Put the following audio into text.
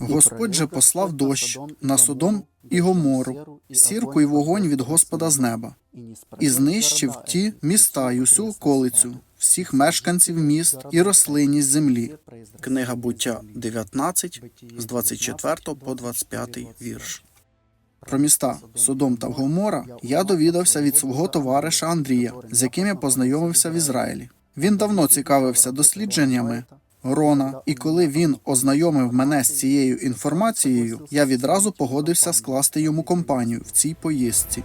Господь же послав дощ на Содом і Гомору, сірку і вогонь від Господа з неба, і знищив ті міста й усю околицю, всіх мешканців міст і рослинність землі. Книга буття 19, з 24 по 25 вірш. Про міста Содом та Гомора я довідався від свого товариша Андрія, з яким я познайомився в Ізраїлі. Він давно цікавився дослідженнями Рона, і коли він ознайомив мене з цією інформацією, я відразу погодився скласти йому компанію в цій поїздці.